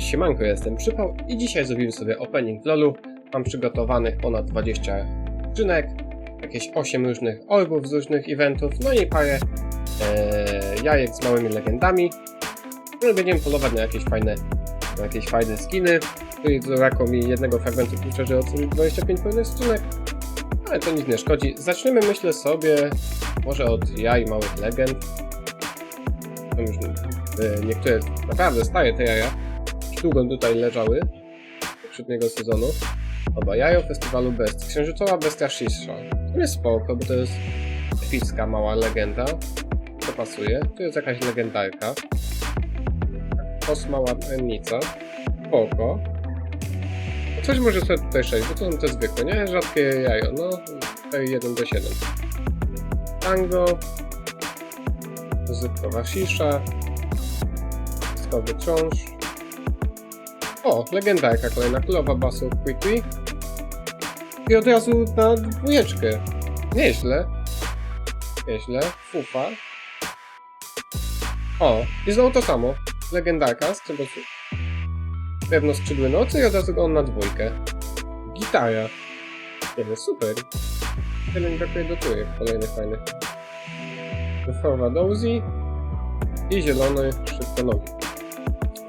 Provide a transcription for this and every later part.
Siemanko, jestem Przypał i dzisiaj zrobimy sobie opening LoLu. Mam przygotowanych ponad 20 skrzynek, jakieś 8 różnych orbów z różnych eventów, no i parę e, jajek z małymi legendami. No będziemy polować na jakieś fajne, na jakieś fajne skiny. Tu zabrakło mi jednego fragmentu żeby ocenić 25 pełnych skrzynek, ale to nic nie szkodzi. Zaczniemy myślę sobie może od jaj małych legend. E, niektóre naprawdę stare te jaja długo tutaj leżały poprzedniego sezonu. Oba jajo festiwalu Best. Księżycowa bestia Shisha. To jest spoko, bo to jest epicka mała legenda. To pasuje. Tu jest jakaś legendarka. Kosmała tajemnica. Spoko. A Coś może sobie tutaj przejść, bo to są te zwykłe, nie? Rzadkie jajo. No, tutaj 1 do 7. Tango. Muzykowa Shisha. Skowy książ. O, legendarka kolejna, królowa basu Quickly. I od razu na dwójeczkę. Nieźle. Nieźle. Fufa. O, i znowu to samo. Legendarka, z czego pewno skrzydły nocy i od razu on na dwójkę. Gitara. Nie no, super. Tyle mi brakuje do trójek kolejnych fajnych. Wyforma Dozy i zielony szybkonogi.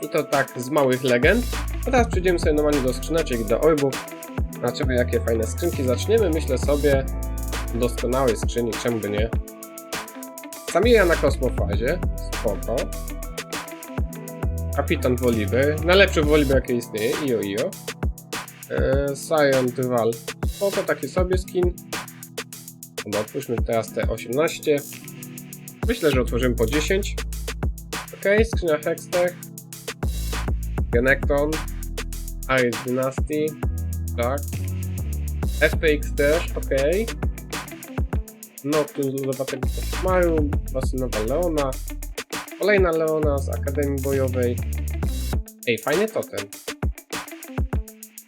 I to tak z małych legend. A teraz przejdziemy sobie normalnie do skrzyneczek do orbów. Zobaczymy jakie fajne skrzynki. Zaczniemy myślę sobie doskonałej skrzyni, czemu by nie. Samira na kosmofazie, spoko. Kapitan Volibear, najlepszy Volibear jaki istnieje, io io. Eee, Sion Duval, spoko, taki sobie skin. Dobra, otwórzmy teraz te 18. Myślę, że otworzymy po 10. Ok, skrzynia Hextech. Genekton, Iris Dynasty, tak. FPX też, ok. Nocturne z Zobaczek Koszmaru, Basynowa Leona, kolejna Leona z Akademii Bojowej. Ej, fajny totem.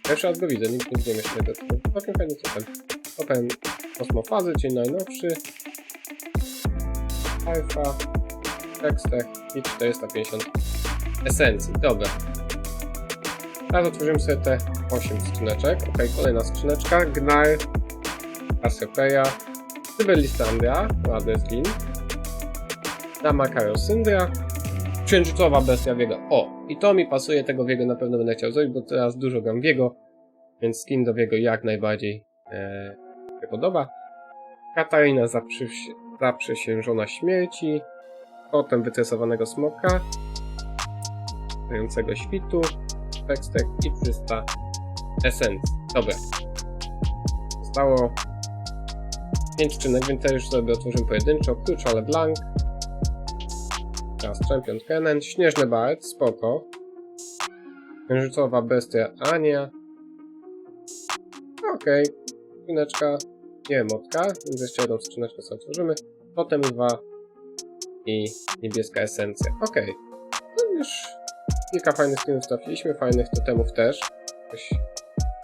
Pierwszy raz go widzę, nigdy nie tego totem. Całkiem fajny totem. Totem Kosmofazy, czyli najnowszy. Alfa, Hextech i 450 esencji. Dobra. Teraz otworzymy sobie te 8 skrzyneczek. Ok, kolejna skrzyneczka. Gnar, Cassiopeia, Cyberlistandria, ładny skin. Dama Syndra, Księżycowa Bestia Wiego. O, i to mi pasuje, tego Wiego na pewno będę chciał zrobić, bo teraz dużo gram Wiego, więc skin do Wiego jak najbardziej e, się podoba. Katarina zaprzy- zaprzysiężona śmierci, potem wytresowanego smoka, stojącego świtu, tekstek i 300 esencji. Dobra. Zostało 5 skrzynek, więc też sobie otworzymy pojedynczo. Klucz ale blank. Teraz Champion Kennen. Śnieżny Bard, spoko. Księżycowa bestia Ania. Okej. Okay. Nie motka, więc jeszcze jedną skrzyneczkę sobie otworzymy. Potem dwa i niebieska esencja. Okej. Okay. No już Kilka fajnych skinów trafiliśmy, fajnych totemów też.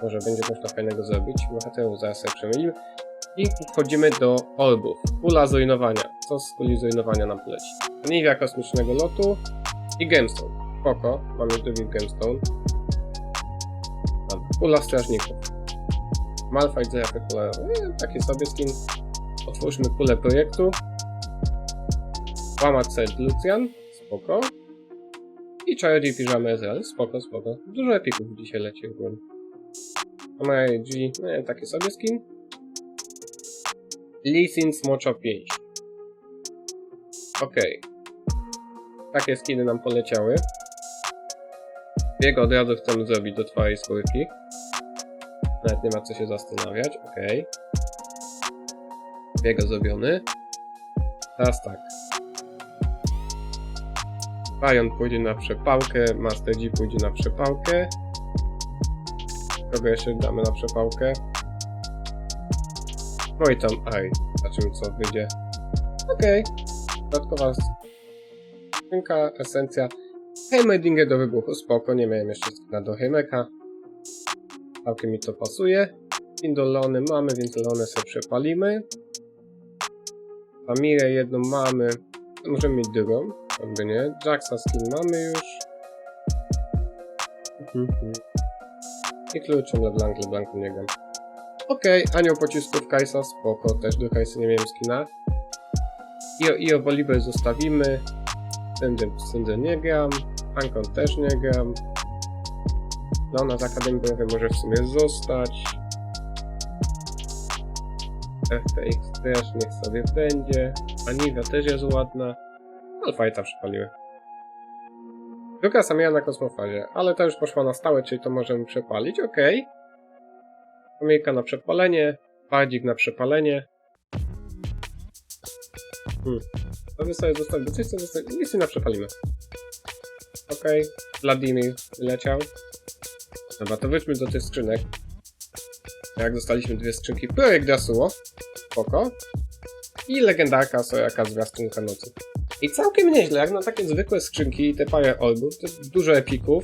Może będzie można fajnego zrobić. Bohaterów zaraz sobie przemylimy. I wchodzimy do orbów. Pula zrujnowania. Co z kuli zrujnowania nam poleci? Niwia kosmicznego lotu i gemstone. Spoko, mamy drugi gemstone. Pula strażników. Malfight za jakie pula. E, taki sobie skin. Otwórzmy pulę projektu. Łamacz Sed Lucian. Spoko. I Czarodziej Piżamy SL, spoko, spoko. Dużo epików dzisiaj leci w ogóle. Amaya G, no taki sobie skin. Lee Sin Smocza 5. Okej. Okay. Takie skiny nam poleciały. Jego od razu chcemy zrobić do twojej skórki. Nawet nie ma co się zastanawiać, okej. Okay. Zrobiony. Teraz tak. Lion pójdzie na przepałkę, Master G pójdzie na przepałkę. Kogo jeszcze damy na przepałkę? No i tam Ai. Zobaczymy co wyjdzie. Okej. Okay. Dodatkowa skrzynka, esencja. Heimerdinger do wybuchu, spoko, nie miałem jeszcze skina do Heimeka. Całkiem mi to pasuje. Indolony mamy, więc Leone sobie przepalimy. Famirę jedną mamy. Możemy mieć drugą. Jakby nie. Jacksa skin mamy już. Mhm. I kluczem LeBlanc, LeBlanc nie gram. Okej, anioł pocisków Kajsa, spoko, też do Kajsy nie miałem skina. Io, Io Bolibel zostawimy. Syndy, Syndy nie gram. Ankon też nie gram. Lona z Akademii może w sumie zostać. FTX też niech sobie będzie. Aniwa też jest ładna. Alfajta przypaliły. Druga Samia na kosmofazie, ale ta już poszła na stałe, czyli to możemy przepalić, ok. Pomijka na przepalenie, Badzik na przepalenie. Hmm. To by sobie zostawić, bo coś sobie zostawić, nic nie na przepalimy. Ok, Wladimir leciał. Dobra, to wróćmy do tych skrzynek. Jak dostaliśmy dwie skrzynki, projekt Yasuo, spoko. I legendarka Sojaka Zwiastunka Nocy. I całkiem nieźle, jak na takie zwykłe skrzynki, te parę orbów, to dużo epików.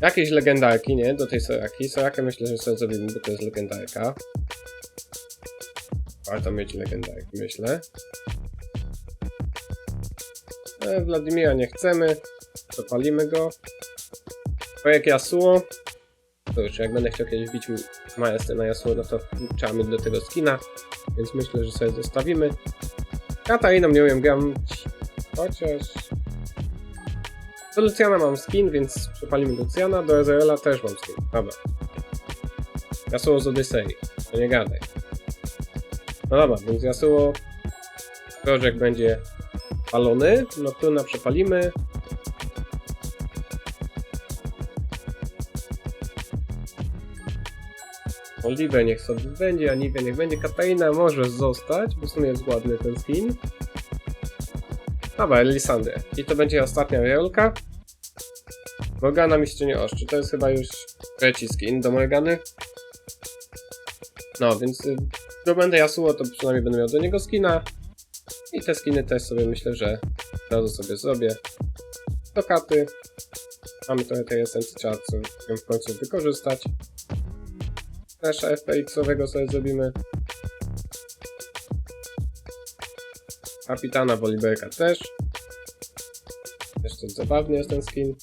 Jakieś legendarki, nie? Do tej Soraki. Sorakę myślę, że sobie zrobimy, bo to jest legendarka. Warto mieć legendarki, myślę. E, Wladimira nie chcemy. Zapalimy go. Projekt Yasuo. To już, jak będę chciał kiedyś bić majesty na Yasuo, no to trzeba mieć do tego skina. Więc myślę, że sobie zostawimy. Katariną nie umiem grać, chociaż... Do Luciana mam skin, więc przepalimy Luciana, do Ezreela też mam skin. Dobra. Yasuo z Odyssey, to nie gadaj. No dobra, więc Yasuo... Projekt będzie palony, Nocturna przepalimy. Oliwę niech sobie będzie, Aniwę niech będzie, Katarina może zostać, bo w sumie jest ładny ten skin. Dobra, Elisandrę. I to będzie ostatnia wielka. Morgana Mistrzyni Oszczy. To jest chyba już trzeci skin do Morgany. No, więc y, zdobędę Yasuo, to przynajmniej będę miał do niego skina. I te skiny też sobie myślę, że razu sobie zrobię. Do katy. Mamy trochę tej esencji, trzeba w końcu wykorzystać. Też FPX-owego sobie zrobimy. Kapitana Boliberka też. To zabawny jest ten skin.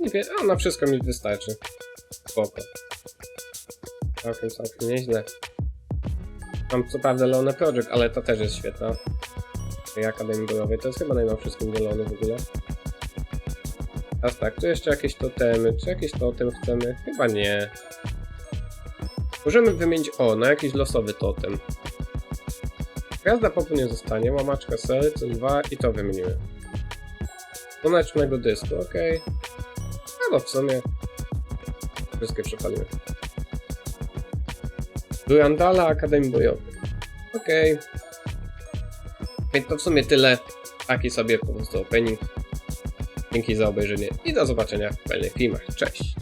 Nie wiem, a na wszystko mi wystarczy. Spoko. Całkiem, całkiem nieźle. Mam co prawda Leone Project, ale to też jest świetna. Akademii Bojowej. To jest chyba najnowszy skin Leony w ogóle. Teraz tak, czy jeszcze jakieś totemy? Czy jakiś totem chcemy? Chyba nie. Możemy wymienić, o, na jakiś losowy totem. Gwiazda popu nie zostanie, łamaczka serc, dwa i to wymienimy. Słonecznego dysku, ok. No w sumie wszystkie przepalimy. Durandala Akademii Bojowej. Ok. Więc to w sumie tyle. Taki sobie po prostu opening. Dzięki za obejrzenie i do zobaczenia w kolejnych filmach. Cześć!